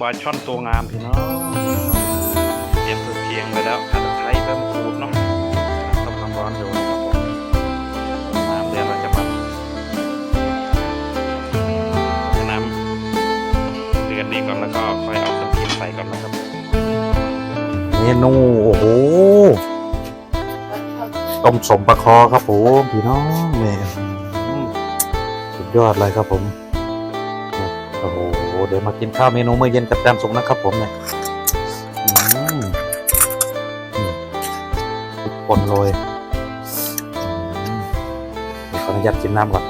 ปลาช่อนตัวงามพี่น้องเตรียมเครื่องเคียงไปแล้วข่าตะไคร้ใบมะกรูดเนาะต้มน้ำร้อนอยู่นะครับผมน้ำเดือดเราจะมาน้ำเดือดดีก่อนแล้วก็ค่อยเอาเครื่องเคียงใส่ก่อนนะครับเมนูโอ้โหต้มสมปลาคอครับผมพี่น้องแหม่อืมสุดยอดเลยครับผมโอ้โห เดี๋ยวมากินข้าวเมนูมื้อเย็นกับจานสุกนะครับผมเนี่ยอืมอืมพริกป่นโรยอืมเดี๋ยวขออนุญาตกินน้ำก่อน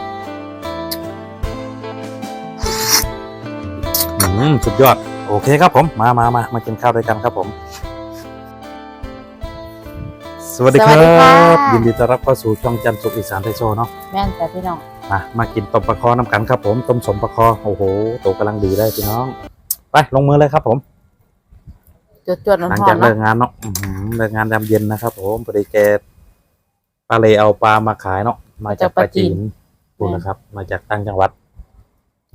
อืมสุดยอด โอเคครับผม มามามามากินข้าวด้วยกันครับผม สวัสดีคสวัรัสดีค่ะบยินดีต้อนรับเข้าสู่ช่องจันทร์สุขอีสานไทยโชว์เนาะ แม่นแต่พี่น้อง มามากินต้มปลาคอน้ำกันครับผมต้มสมปลาคอโอ้โหตัวกำลังดีเลยพี่น้อง ไปลงมือเลยครับผมจดจดๆร้หลังอนจากๆเลิเนาะกงานเนาะอื้อหือเลิกงานยามเย็นนะครับผมพอดีแกป้าเลยเอาปลามาขายเนาะมาจากปลาจีนดูนะครับ มาจากต่างจังหวัด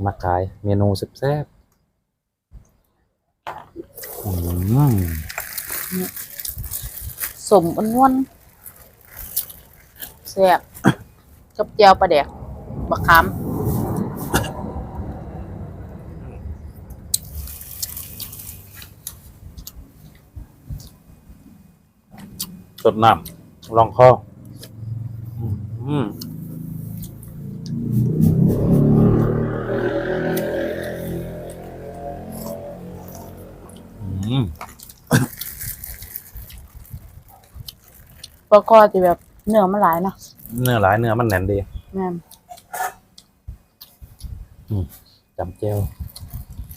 มาขายเมนูแซ่บๆอืมสมอ้วนๆแซ่บกับเจียวปลาแดก บักขามสดน้ำลองคออืมอืมปลาคอที่แบบเนื้อมันหลายเนาะเนื้อหลายเนื้อมันแน่นดี แม่น จำเจล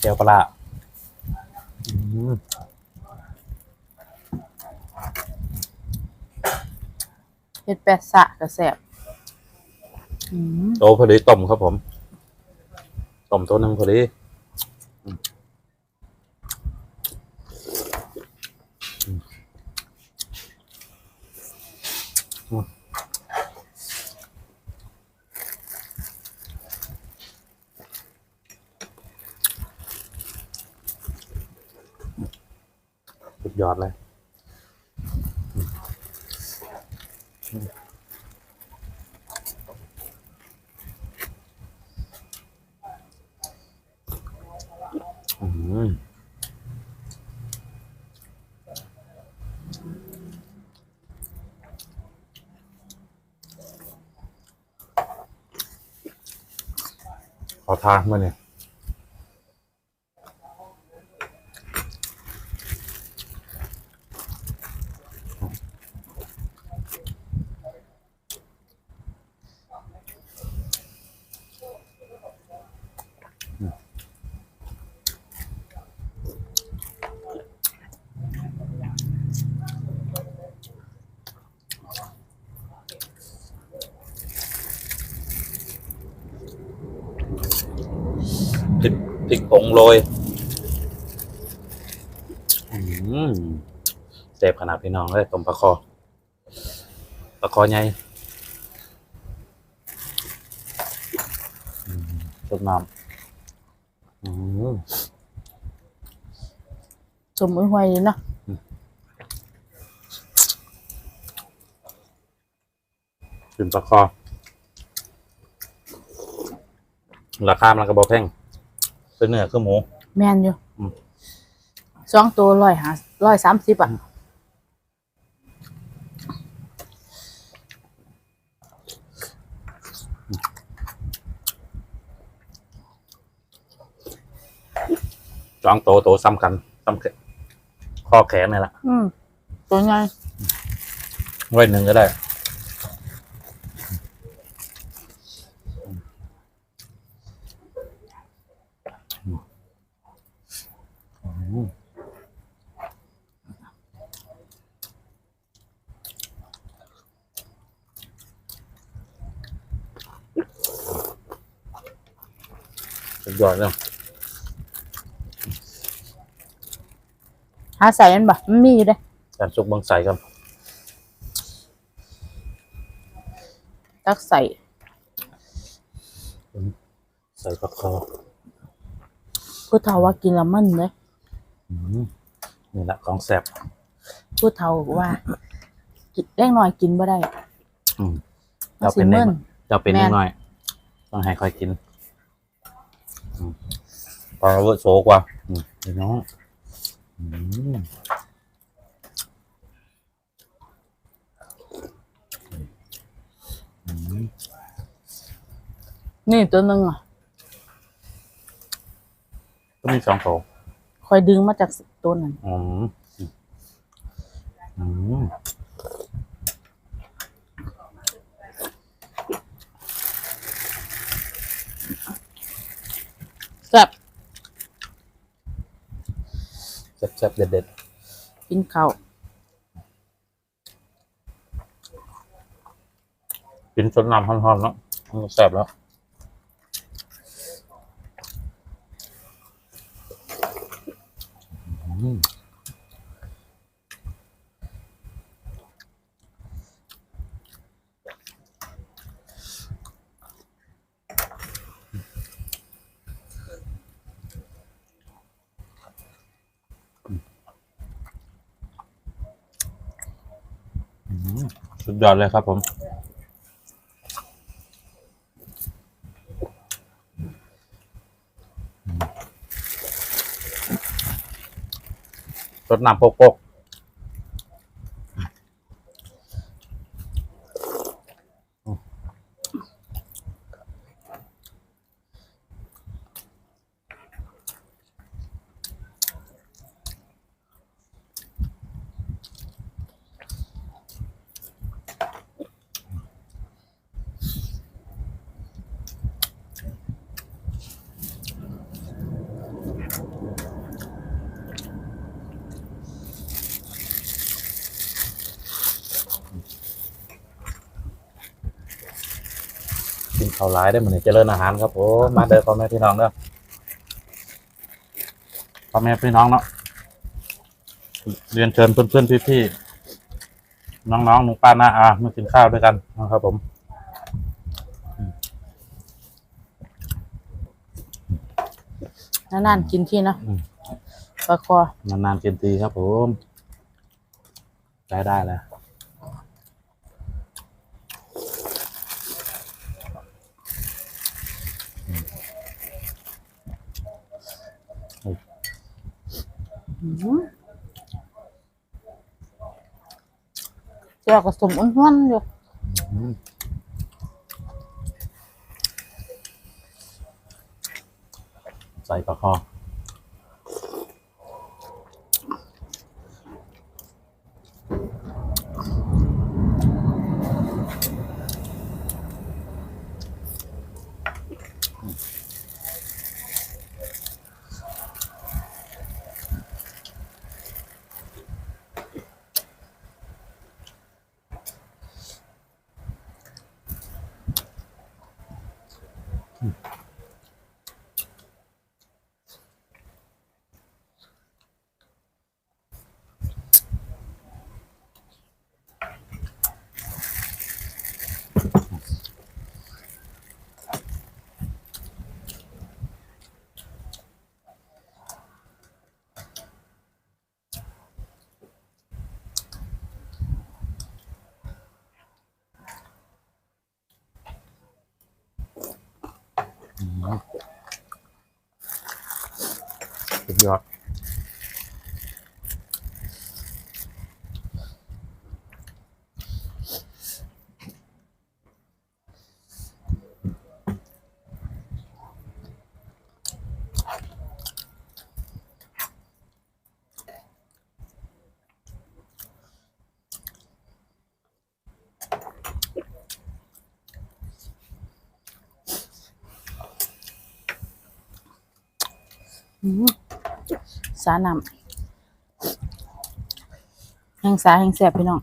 เจลปลาร้าอืมเฮ็ดแปะสะก็แซ่บอืมโตพอดีต้มครับผมต้มตัวหนึ่งพอดีอืมอืมอืม สุดยอดเลยอืมขอทานมาเนี่ย พริกพริกผงโรยอืมเสพขนาดพี่น้องเลยต้มปลาคอปลาคอใหญ่อืมสดน้ำอืมสมห้วยๆดีเนาะกินปลาคอราคามันก็บอแพง เป็นเนื้อคือหมู แม่นอยู่อืม สองตัวร้อยห้าร้อยสามสิบอะจองโตโตซ้ำกันซ้ำแขนข้อแขนนี่แหละอืมตัวใหญ่ไว้หนึ่งก็ได้ ยอดเลยหาใส่มันบ่มันมีอยู่เด้การซุกเบังใส่กันตักใส่ใส่ปลาคอผู้เฒ่าว่ากินและมันเด้อืมนี่แหละของแสบผู้เฒ่าบอกว่ากินเล็กน้อยกินบ่ได้อืมมันเราสิเป็นเด็มึกนเราเป็นแม่นิดนหน่อย ต้องให้ค่อยกินอืม พอเวอร์โซกว่าอืมพี่น้องอืมอืมนี่ตัวหนึงอะก็มีสองโถคอยดึงมาจากตัวนั้นอืมอืมแซ่บ แซ่บๆเด็ดกินข้าวๆกินสดน้ำร้อนๆเนาะมันก็แซ่บแล้วอืม สุดยอดเลยครับผมรดน้ำโปกๆ กินข้าวร้ายได้เหมือนเจริญอาหารครับผมมาเด้อพ่อแม่พี่น้องเด้อพ่อแม่พี่น้องเนาะเรียนเชิญเพื่อนๆพี่ๆน้องๆหนูป้าน้าอามากินข้าวด้วยกันนะครับผมนานๆกินที่เนาะอืมปลาคอนานๆกินทีครับผมได้ได้แล้ว อื้อหือ เจ้าก็สมอ้วนๆอยู่ใส่ปลาคอ สุดยอดอื้อหือ สาน้ำแห้งสาแห้งแซ่บพี่น้อง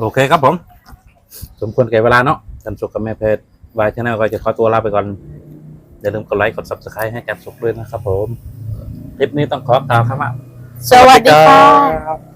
โอเคครับผม สมควรแก่เวลาเนาะจันสุกกับแม่เพชรวายชาแนลก็จะขอตัวลาไปก่อน อย่าลืมกดไลค์กด subscribe ให้แกมสุขด้วยนะครับผม คลิปนี้ต้องขอกล่าวคำว่า สวัสดีค่ะ รับ